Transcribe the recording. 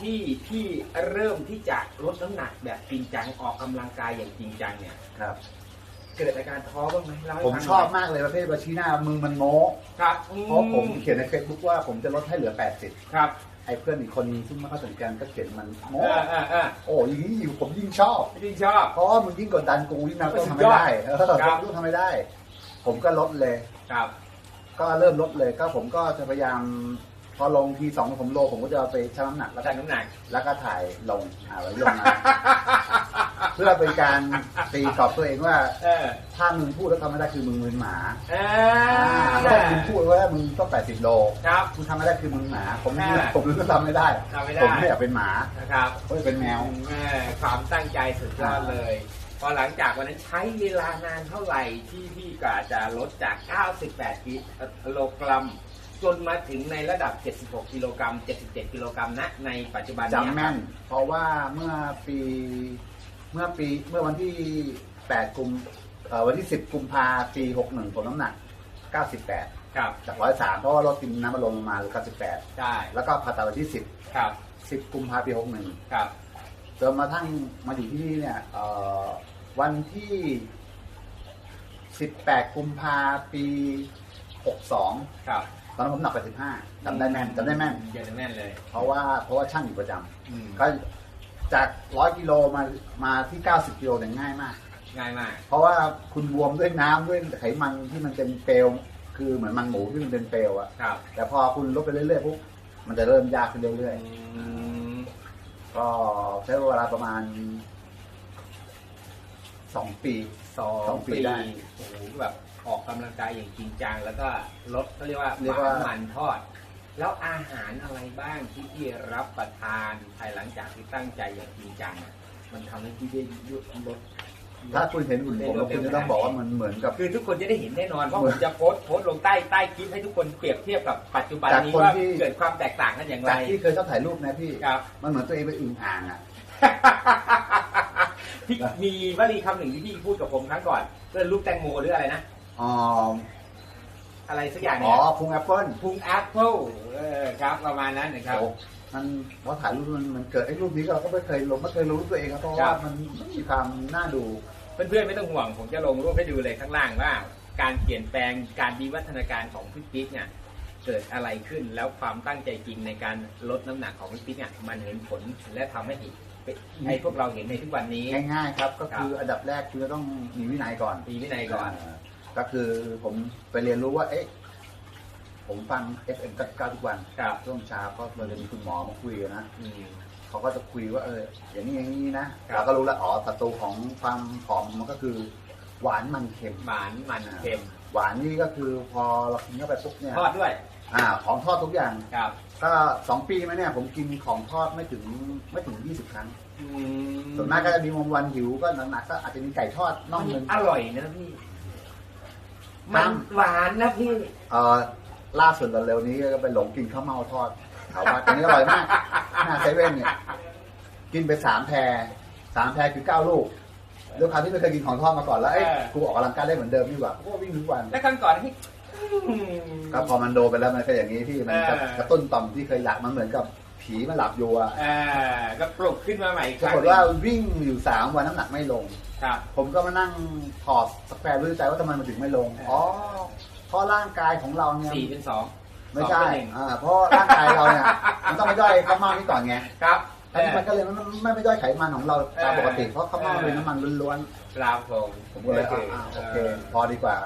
ที่พี่เริ่มที่จะลดน้ำหนักแบบจริงจังออกกำลังกายอย่างจริงจังเนี่ย ครับ เกิดอาการท้อบ้างไหมเล่าให้ผมฟังหน่ยชอบมากเลยประเภทบาชีหน้ามึงมันโม้ครับเพราะผมเขียนในเฟซบุ๊กว่าผมจะลดให้เหลือ 80 ครับไอ้เพื่อนอีกคนนึงซึ่งไม่ค่อยสนิทกันก็เขียนมันเอโม้อเออเออโอ้ยางนี้อยู่ผมยิ่งชอบจริงชอบ เพราะว่ามึงยิ่งกดดันกูยิ่งนักต้องทำไม่ได้เออครับ ต้องทำไม่ได้ ผมก็ลดเลย ครับ ก็เริ่มลดเลยก็ผมก็จะพยายาม พอลงทีสองผมโลผมก็จะเอาไปชั่งน้ำหนักแล้วก็ใส่น้ำหนัก แล้วก็ถ่ายลงอ่าไว้ลงมาเพื่อเป็นการตีตอบตัวเองว่าเออถ้ามึงพูดแล้วทำไม่ได้คือมึงมึงหมาเอถ้าอมึงพูดว่ามึงต้อง80โลครับมึงทำไม่ได้คือมึงหมา ผมอ่าผมรู้ก็ทำไม่ได้ทำไม่ได้ ผมไม่อยากเป็นหมานะครับผมอยากเป็นแมวแม่ความตั้งใจสุดยอดเลยพอหลังจากวันนั้นใช้เวลานานเท่าไหร่ที่พี่กาจะลดจาก 98กิโลกรัม จนมาถึงในระดับ 76 กิโลกรัม 77 กิโลกรัมนะในปัจจุบันเนี้จำแม่น เพราะว่าเมื่อปีเมื่อปีเมื่อวันที่ 8 กุมเอ่อวันที่ 10 กุมภาปี 61ผมน้ำหนัก 98 ครับ จาก 103 เพราะว่าลดกินน้ำมันลงมาเหลือ98 ได้ แล้วก็ผ่าตัดวันที่ ครับ 10 10 กุมภาปี 61ครับ จนมาทั้งมาอยู่ที่นี่เนี่ยเอ่อวันที่ 18 กุมภาปี 62 ครับ ตอนนั้นผมหนักไป15จำได้แม่นจำได้แม่น เยอะแม่นเลย เพราะว่าเพราะว่าช่างอยู่ประจอืมำก็จาก100กิโลมามาที่90กิโลเนี่ยง่ายมาก ง่ายมาก เพราะว่าคุณบวมด้วยน้ำด้วยไขมันที่มันเป็นเปลวคือเหมือนมันหมูที่มันเป็นเปลวอะครับแต่พอคุณลดไปเรื่อยๆปุ๊บมันจะเริ่มยากขึ้นเรื่อยอืมๆก็ใช้เวลาประมาณ 2ปี สองสองปีปีได้โอ้โหแบบออกกำลังกายอย่างจริงจัง แล้วก็ลดเขาเรียกว่าเรียกว่ามันทอด แล้วอาหารอะไรบ้างที่พี่รับประทานภายหลังจากที่ตั้งใจอย่างจริงจังอะมันทำให้พี่ได้ยุดลด ถ้าคุณเห็นหุ่นผมแล้วคุณจะต้องบอกว่ามันเหมือนกับ คือทุกคนจะได้เห็นแน่นอนเพราะผมจะโพสต์โพสต์ลงใต้ใต้คลิปให้ทุกคนเปรียบเทียบกับปัจจุบันจากนี้คนว่าที่ เกิดความแตกต่างกันอย่างไรจากที่เคยชอบถ่ายรูปนะพี่ ครับ มันเหมือนตัวเองไปอึ่งอ่างอะ พี่มีวลีคำหนึ่งที่พี่พูดกับผมครั้งก่อนเรื่องลูกแตงโมหรืออะไรนะ อ๋ออะไรสักอย่างอ๋เนี่อยพุงแอปเปิ้ลพุงแอปเปิลเออครับประมาณนั้นนะครับ โอ้มันพอถ่ายรูปมันมันเกิดไอ้รูปนี้เราก็ไม่เคยลงไม่เคยรู้ตัวเองครับเพราะครัว่าบ มันมีความน่าดู เพื่อนๆไม่ต้องห่วง ผมจะลงรูปให้ดูเลยข้างล่างว่า การเปลี่ยนแปลงการวิวัฒนาการของพี่ปิ๊กเนี่ยเกิดอะไรขึ้นแล้วความตั้งใจจริงในการลดน้ำหนักของพี่ปิ๊กเนี่ยมันเห็นผลและทำให้อีก ให้พวกเราเห็นในทุกวันนี้ ง่ายๆครับ ก็คือครับอันดับแรกคือต้องมีวินัยก่อนมีวินัยก่อนาก็คือผมไปเรียนรู้ว่า เอ๊ะผมฟัง FM 99ทุกวันครับช่วงเช้าก็เราจะมีคุณหมอมาคุยกันนะอืมเขาก็จะคุยว่าเอออย่างนี้อย่างนี้นะครับเราก็รู้แล้วอ๋อศัตรูของความผอมมันก็คือ หวานมันเค็มหวานมันเค็มหวานนี่ก็คือพอเรากินเข้าไปปุ๊บเนี่ยทอดด้วย อ่าของทอดทุกอย่างครับ ก็สองปีมาเนี่ยผมกินของทอดไม่ถึงไม่ถึงยี่สิบครั้งอืส่วนมากก็จะมีวันวันหิวก็หนักๆก็อาจจะมีไก่ทอดน่องหนึง อร่อยนะพี่ มันหวานนะพี่ เอ่อล่าสุดเร็วๆนี้ก็ไปหลงกินข้าวเมาทอดเอาว่าตอนนี้อร่อยมากหน้าเซเว่นเนี่ยกินไปสามแพรสามแพรคือเก้าลูกด้วยความที่ไม่เคยกินของทอดมาก่อนแล้วเอ้ยเออ กูออกกำลังกายได้เหมือนเดิมนี่หว่ากูก็วิ่งทุกวัน แล้วครั้งก่อนพี่อืม ก็พอมันโดนไปแล้วมันก็อย่างนี้ที่มันกระเออกระตุ้นต่อมที่เคยหลับมันเหมือนกับผีมันหลับอยู่อะอ่าก็ปลุกขึ้นมาใหม่อีกคปรารั้งกฏหนึ่งว่าวิ่งอยู่สามวันน้ำหนักไม่ลง ครับ ผมก็มานั่งถอดสแควร์รู้ใจว่าทำไมมันถึงไม่ลง อ๋อเพราะร่างกายของเราเนี่ยสี่เป็นสองไม่ใช่สองเป็นหนึ่งอ่าเพราะร่างกายเราเนี่ยมันต้องไปย่อยข้าวเม่านี่ก่อนไงครับอันนี้มันก็เลยไม่ไม่ไม่ย่อยไขมันของเราตามเออปกติเพราะข้าวเม่าเป็นน้ำมันล้วนครับผมๆผมก็เลยอ่าอ่าโอเค พอดีกว่า